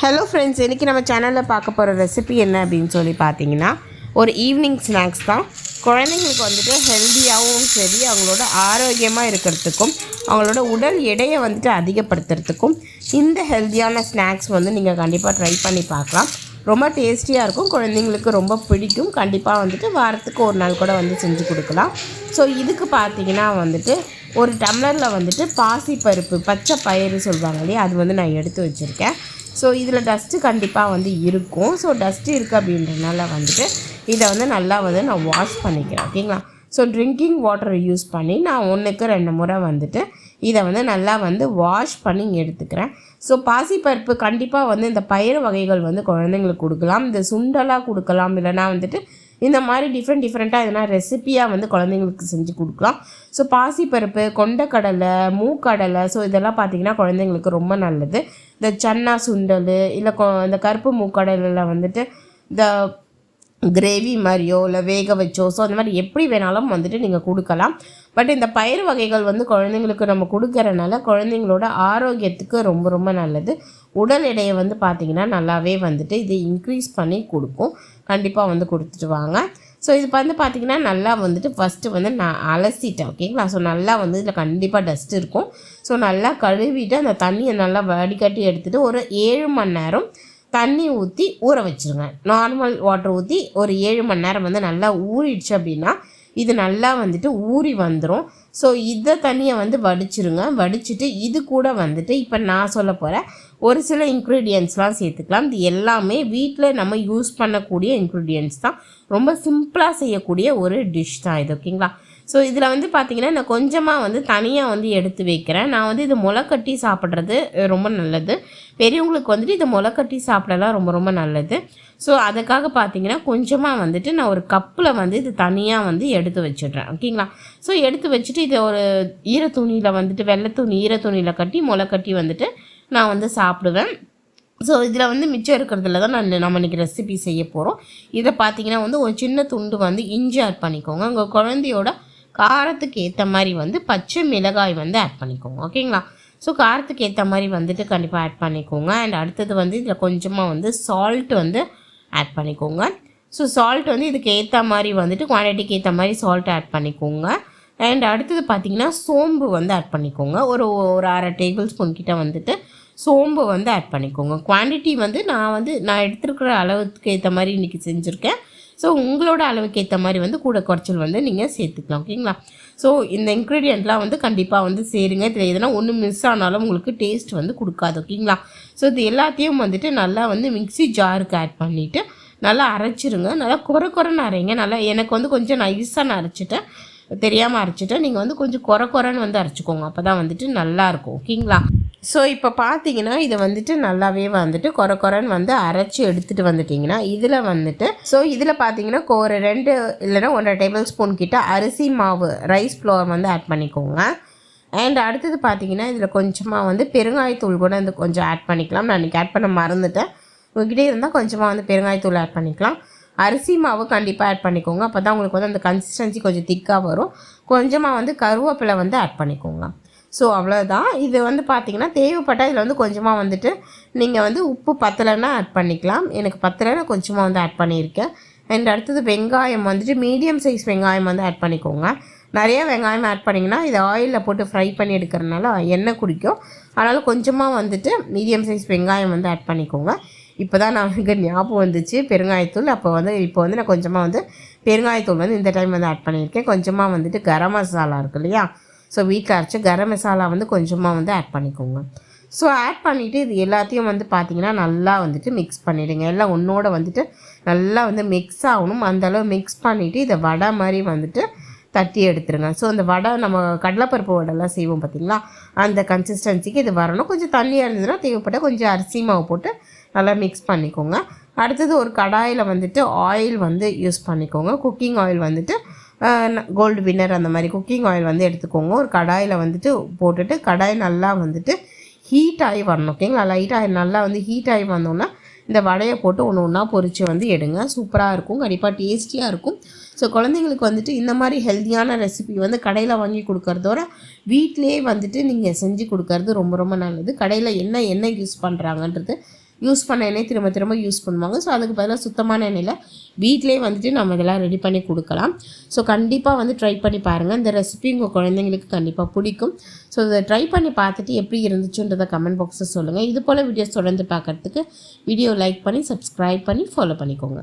Hello friends இன்றைக்கி நம்ம சேனலில் பார்க்க போகிற ரெசிபி என்ன அப்படின்னு சொல்லி பார்த்தீங்கன்னா ஒரு ஈவினிங் ஸ்நாக்ஸ் தான். குழந்தைங்களுக்கு வந்துட்டு ஹெல்த்தியாகவும் சரி அவங்களோட ஆரோக்கியமாக இருக்கிறதுக்கும் அவங்களோட உடல் எடையை வந்துட்டு அதிகப்படுத்துறதுக்கும் இந்த ஹெல்த்தியான ஸ்நாக்ஸ் வந்து நீங்கள் கண்டிப்பாக ட்ரை பண்ணி பார்க்கலாம். ரொம்ப டேஸ்டியாக இருக்கும் குழந்தைங்களுக்கு ரொம்ப பிடிக்கும். கண்டிப்பாக வந்துட்டு வாரத்துக்கு ஒரு நாள் கூட வந்து செஞ்சு கொடுக்கலாம். ஸோ இதுக்கு பார்த்தீங்கன்னா வந்துட்டு ஒரு டம்ளரில் வந்துட்டு பாசிப்பருப்பு பச்சை பயிறு சொல்லுவாங்க இல்லையா அது வந்து நான் எடுத்து வச்சுருக்கேன். ஸோ இதில் டஸ்ட்டு கண்டிப்பாக வந்து இருக்கும். ஸோ டஸ்ட்டு இருக்குது அப்படின்றனால வந்துட்டு இதை வந்து நல்லா வந்து நான் வாஷ் பண்ணிக்கிறேன். ஓகேங்களா ஸோ ட்ரிங்கிங் வாட்டரை யூஸ் பண்ணி நான் ஒன்றுக்கு ரெண்டு முறை வந்துட்டு இதை வந்து நல்லா வந்து வாஷ் பண்ணி எடுத்துக்கிறேன். ஸோ பாசிப்பருப்பு கண்டிப்பாக வந்து இந்த பயிறு வகைகள் வந்து குழந்தைங்களுக்கு கொடுக்கலாம். இந்த சுண்டலாக கொடுக்கலாம். இல்லைனா வந்துட்டு இந்த மாதிரி டிஃப்ரெண்ட் டிஃப்ரெண்ட்டாக எதனா ரெசிப்பியாக வந்து குழந்தைங்களுக்கு செஞ்சு கொடுக்கலாம். ஸோ பாசிப்பருப்பு கொண்டக்கடலை மூக்கடலை ஸோ இதெல்லாம் பார்த்திங்கன்னா குழந்தைங்களுக்கு ரொம்ப நல்லது. இந்த சன்னா சுண்டல் இல்லை கொ இந்த கருப்பு மூக்கடலில் வந்துட்டு இந்த கிரேவி மாதிரியோ இல்லை வேக வச்சோ ஸோ அந்த மாதிரி எப்படி வேணாலும் வந்துட்டு நீங்கள் கொடுக்கலாம். பட் இந்த பயிர் வகைகள் வந்து குழந்தைங்களுக்கு நம்ம கொடுக்கறனால குழந்தைங்களோட ஆரோக்கியத்துக்கு ரொம்ப ரொம்ப நல்லது. உடல் எடையை வந்து பார்த்திங்கன்னா நல்லாவே வந்துட்டு இது இன்க்ரீஸ் பண்ணி கொடுக்கும். கண்டிப்பாக வந்து கொடுத்துட்டு வாங்க. ஸோ இது வந்து பார்த்திங்கன்னா நல்லா வந்துட்டு ஃபஸ்ட்டு வந்து நான் அலசிட்டேன் ஓகேங்களா ஸோ நல்லா வந்து இதில் கண்டிப்பாக டஸ்ட் இருக்கும். ஸோ நல்லா கழுவிட்டு அந்த தண்ணியை நல்லா வடிகட்டி எடுத்துகிட்டு ஒரு ஏழு மணி நேரம் தண்ணி ஊற்றி ஊற வச்சுருங்க. நார்மல் வாட்டர் ஊற்றி ஒரு ஏழு மணி நேரம் வந்து நல்லா ஊறிடுச்சு அப்படின்னா இது நல்லா வந்துட்டு ஊறி வந்துடும் ஸோ இதை தண்ணியை வந்து வடிச்சிருங்க. வடிச்சிட்டு இது கூட வந்துட்டு இப்போ நான் சொல்ல போகிறேன் ஒரு சில இன்க்ரீடியன்ட்ஸ்லாம் சேர்த்துக்கலாம். இது எல்லாமே வீட்டில் நம்ம யூஸ் பண்ணக்கூடிய இன்க்ரீடியன்ஸ் தான். ரொம்ப சிம்பிளாக செய்யக்கூடிய ஒரு டிஷ் தான் இது ஓகேங்களா ஸோ இதில் வந்து பார்த்திங்கன்னா நான் கொஞ்சமாக வந்து தனியாக வந்து எடுத்து வைக்கிறேன். நான் வந்து இது முளைக்கட்டி சாப்பிட்றது ரொம்ப நல்லது. பெரியவங்களுக்கு வந்துட்டு இது முளைக்கட்டி சாப்பிடலாம் ரொம்ப ரொம்ப நல்லது. ஸோ அதுக்காக பார்த்தீங்கன்னா கொஞ்சமாக வந்துட்டு நான் ஒரு கப்பில் வந்து இது தனியாக வந்து எடுத்து வச்சிடுறேன். ஓகேங்களா? ஸோ எடுத்து வச்சுட்டு இதை ஒரு ஈர துணியில் வந்துட்டு வெள்ளை துணி ஈர துணியில் கட்டி முளைக்கட்டி வந்துட்டு நான் வந்து சாப்பிடுவேன். ஸோ இதில் வந்து மிச்சம் இருக்கிறதுல தான் நான் நம்ம இன்றைக்கி ரெசிபி செய்ய போகிறோம் இதை பார்த்தீங்கன்னா வந்து ஒரு சின்ன துண்டு வந்து இஞ்சி ஆட் பண்ணிக்கோங்க. உங்கள் குழந்தையோட காரத்துக்கு ஏற்ற மாதிரி வந்து பச்சை மிளகாய் வந்து ஆட் பண்ணிக்கோங்க. ஓகேங்களா? ஸோ காரத்துக்கு ஏற்ற மாதிரி வந்துட்டு கண்டிப்பாக ஆட் பண்ணிக்கோங்க. அண்ட் அடுத்தது வந்து இதில் கொஞ்சமாக வந்து சால்ட் வந்து ஆட் பண்ணிக்கோங்க. ஸோ சால்ட் வந்து இதுக்கு ஏற்ற மாதிரி வந்துட்டு குவான்டிட்டிக்கு ஏற்ற மாதிரி சால்ட் ஆட் பண்ணிக்கோங்க. அண்ட் அடுத்தது பார்த்திங்கன்னா சோம்பு வந்து ஆட் பண்ணிக்கோங்க. ஒரு ஒரு அரை டேபிள் ஸ்பூன் கிட்ட வந்துட்டு சோம்பு வந்து ஆட் பண்ணிக்கோங்க. குவான்டிட்டி வந்து நான் வந்து நான் எடுத்துருக்கிற அளவுக்கு ஏற்ற மாதிரி இன்றைக்கி செஞ்சுருக்கேன். ஸோ உங்களோட அளவுக்கு ஏற்ற மாதிரி வந்து கூட குறைச்சல் வந்து நீங்கள் சேர்த்துக்கலாம் ஓகேங்களா? ஸோ இந்த இன்க்ரீடியண்ட்லாம் வந்து கண்டிப்பாக வந்து சேருங்க. இதில் எதனா ஒன்று மிஸ் ஆனாலும் உங்களுக்கு டேஸ்ட் வந்து கொடுக்காது ஓகேங்களா? ஸோ இது எல்லாத்தையும் வந்துட்டு நல்லா வந்து மிக்சி ஜாருக்கு ஆட் பண்ணிவிட்டு நல்லா அரைச்சிருங்க. நல்லா குறை குறைன்னு அரைங்க. நல்லா எனக்கு வந்து கொஞ்சம் நைஸாக நான் அரைச்சிட்டேன். தெரியாமல் அரைச்சிட்டேன். நீங்கள் வந்து கொஞ்சம் குறை குறைன்னு வந்து அரைச்சிக்கோங்க. அப்போ தான் வந்துட்டு நல்லாயிருக்கும் ஓகேங்களா? ஸோ இப்போ பார்த்தீங்கன்னா இதை வந்துட்டு நல்லாவே வந்துட்டு குறை குறைன்னு வந்து அரைச்சி எடுத்துகிட்டு வந்துட்டிங்கன்னா இதில் வந்துட்டு ஸோ இதில் பார்த்தீங்கன்னா ஒரு ரெண்டு இல்லைன்னா ஒன்றரை டேபிள் ஸ்பூன் கிட்ட அரிசி மாவு ரைஸ் ஃப்ளோர் வந்து ஆட் பண்ணிக்கோங்க. அண்ட் அடுத்தது பார்த்தீங்கன்னா இதில் கொஞ்சமாக வந்து பெருங்காயத்தூள் கூட வந்து கொஞ்சம் ஆட் பண்ணிக்கலாம். நான் இன்றைக்கி ஆட் பண்ண மறந்துட்டேன். உங்ககிட்டே இருந்தால் கொஞ்சமாக வந்து பெருங்காயத்தூள் ஆட் பண்ணிக்கலாம். அரிசி மாவு கண்டிப்பாக ஆட் பண்ணிக்கோங்க. அப்போ தான் உங்களுக்கு வந்து அந்த கன்சிஸ்டன்சி கொஞ்சம் திக்காக வரும். கொஞ்சமாக வந்து கருவேப்பிலை வந்து ஆட் பண்ணிக்கோங்க. ஸோ அவ்வளோதான் இது வந்து பார்த்திங்கன்னா தேவைப்பட்டால் இதில் வந்து கொஞ்சமாக வந்துட்டு நீங்கள் வந்து உப்பு பத்தலைன்னா ஆட் பண்ணிக்கலாம். எனக்கு பத்தலைன்னா கொஞ்சமாக வந்து ஆட் பண்ணியிருக்கேன். அண்ட் அடுத்தது வெங்காயம் வந்துட்டு மீடியம் சைஸ் வெங்காயம் வந்து ஆட் பண்ணிக்கோங்க. நிறைய வெங்காயம் ஆட் பண்ணிங்கன்னா இது ஆயிலில் போட்டு ஃப்ரை பண்ணி எடுக்கிறதுனால எண்ணெய் குடிக்கும். அதனால் கொஞ்சமாக வந்துட்டு மீடியம் சைஸ் வெங்காயம் வந்து ஆட் பண்ணிக்கோங்க. இப்போ தான் நான் எனக்கு ஞாபகம் வந்துச்சு பெருங்காயத்தூள். அப்போ வந்து இப்போ வந்து நான் கொஞ்சமாக வந்து பெருங்காயத்தூள் வந்து இந்த டைம் வந்து ஆட் பண்ணியிருக்கேன். கொஞ்சமாக வந்துட்டு கரம் மசாலா இருக்கு இல்லையா? ஸோ வீட்டில் அரைச்சி கரம் மசாலா வந்து கொஞ்சமாக வந்து ஆட் பண்ணிக்கோங்க. ஸோ ஆட் பண்ணிவிட்டு இது எல்லாத்தையும் வந்து பார்த்திங்கன்னா நல்லா வந்துட்டு மிக்ஸ் பண்ணிவிடுங்க எல்லாம் ஒன்றோட வந்துட்டு நல்லா வந்து மிக்ஸ் ஆகணும். அந்தளவு மிக்ஸ் பண்ணிவிட்டு இதை வடை மாதிரி வந்துட்டு தட்டி எடுத்துருங்க. ஸோ அந்த வடை நம்ம கடலைப்பருப்பு வடைலாம் செய்வோம் பார்த்திங்களா அந்த கன்சிஸ்டன்சிக்கு இது வரணும். கொஞ்சம் தண்ணியாக இருந்ததுன்னா தேவைப்பட்ட கொஞ்சம் அரிசி மாவு போட்டு நல்லா மிக்ஸ் பண்ணிக்கோங்க. அடுத்தது ஒரு கடாயில் வந்துட்டு ஆயில் வந்து யூஸ் பண்ணிக்கோங்க. குக்கிங் ஆயில் வந்துட்டு கோல்டு வின்னர் அந்த மாதிரி குக்கிங் ஆயில் வந்து எடுத்துக்கோங்க. ஒரு கடாயில் வந்துட்டு போட்டுட்டு கடாய் நல்லா வந்துட்டு ஹீட் ஆகி வரணும் ஓகேங்களா லைட்டாக நல்லா வந்து ஹீட் ஆகி வந்தோன்னா இந்த வடையை போட்டு ஒன்று ஒன்றா பொறிச்சு வந்து எடுங்க. சூப்பராக இருக்கும் கண்டிப்பாக டேஸ்டியாக இருக்கும். ஸோ குழந்தைங்களுக்கு வந்துட்டு இந்த மாதிரி ஹெல்த்தியான ரெசிபி வந்து கடையில் வாங்கி கொடுக்கறதோட வீட்டிலே வந்துட்டு நீங்கள் செஞ்சு கொடுக்கறது ரொம்ப ரொம்ப நல்லது. கடையில் என்ன எண்ணெய் யூஸ் பண்ணுறாங்கன்றது யூஸ் பண்ண எண்ணெய் திரும்ப திரும்ப யூஸ் பண்ணுவாங்க. ஸோ அதுக்கு பதிலாக சுத்தமான எண்ணெயில் வீட்டிலே வந்துட்டு நம்ம இதெல்லாம் ரெடி பண்ணி கொடுக்கலாம். ஸோ கண்டிப்பாக வந்து ட்ரை பண்ணி பாருங்கள் இந்த ரெசிபி உங்கள் குழந்தைங்களுக்கு கண்டிப்பாக பிடிக்கும். ஸோ இதை ட்ரை பண்ணி பார்த்துட்டு எப்படி இருந்துச்சுன்றதை கமெண்ட் பாக்ஸில் சொல்லுங்கள் இது போல் வீடியோஸ் தொடர்ந்து பார்க்குறதுக்கு வீடியோ லைக் பண்ணி சப்ஸ்கிரைப் பண்ணி ஃபாலோ பண்ணிக்கோங்க.